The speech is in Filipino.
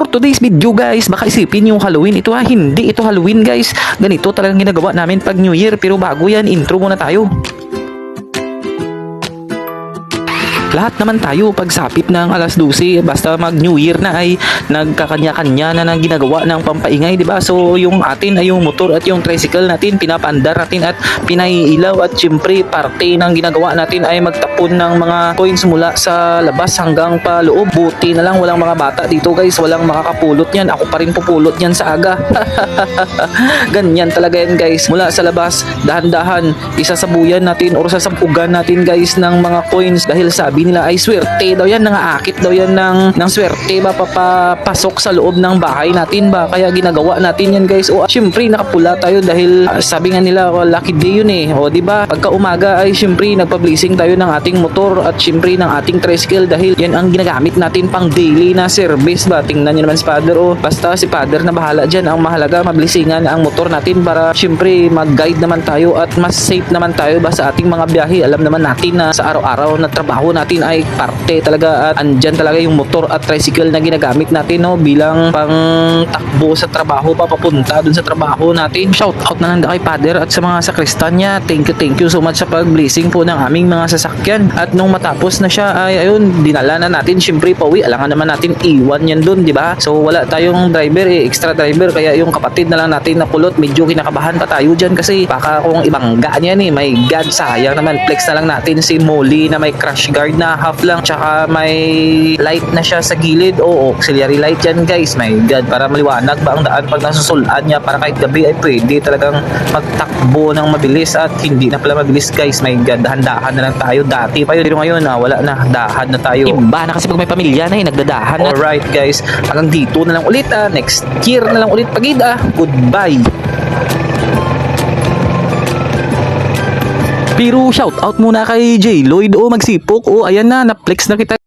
For today's video guys, baka isipin yung Halloween. Ito ha, hindi ito Halloween guys. Ganito talagang ginagawa namin pag New Year. Pero bago yan, intro muna tayo. Lahat naman tayo pagsapit ng alas 12 basta mag New Year na ay nagkakanya-kanya na ng ginagawa ng pampaingay, 'di ba? So yung atin ay yung motor at yung tricycle natin pinapaandar natin at pinaiilaw at syempre parte ng ginagawa natin ay magtapon ng mga coins mula sa labas hanggang pa loob. Buti na lang walang mga bata dito guys, walang makakapulot niyan. Ako pa rin pupulot niyan sa aga. Ganyan talaga yan guys. Mula sa labas, dahan-dahan, isasabuyan natin or sasampugan natin guys ng mga coins dahil sabi nila ay swerte daw yan, nangaakit daw yan ng, ng swerte ba papapasok sa loob ng bahay natin ba? Kaya ginagawa natin yan guys. O syempre nakapula tayo dahil ah, sabi nga nila oh, lucky day yun eh. O di ba? Pagka umaga ay syempre nagpa-blessing tayo ng ating motor at syempre ng ating tricycle dahil yan ang ginagamit natin pang daily na service ba? Tingnan nyo naman si father o basta si father na bahala dyan. Ang mahalaga mablisingan ang motor natin para syempre mag-guide naman tayo at mas safe naman tayo ba sa ating mga biyahe. Alam naman natin na sa araw-araw na trabaho natin ay parte talaga at andyan talaga yung motor at tricycle na ginagamit natin no? Bilang pang takbo sa trabaho pa papunta dun sa trabaho natin. Shout out na lang kay father at sa mga sakristan niya. Thank you thank you so much sa pag-blessing po ng aming mga sasakyan. At nung matapos na siya ay ayun dinala na natin. Syempre pauwi alangan naman natin iwan yan dun di ba? So wala tayong driver eh, extra driver. Kaya yung kapatid na lang natin na kulot medyo kinakabahan pa tayo dyan kasi baka kung ibangga niya ni my god sayang naman. Flex na lang natin si Molly na may crash guard na half lang tsaka may light na siya sa gilid. O auxiliary light yan guys. My god para maliwanag ba ang daan pag nasusulaan niya? Para kahit gabi ay pwede talagang magtakbo ng mabilis at hindi na pala mabilis guys. My god dahan-dahan na lang tayo. Dati pa yun pero ngayon na wala na. Dahan na tayo. Iba na kasi pag may pamilya na eh. Nagdadahan na. Alright guys. Hanggang dito na lang ulit ah. Next year na lang ulit pagid ah. Goodbye Pero shout out muna kay J Lloyd o magsipok. O ayan na na-flex na kita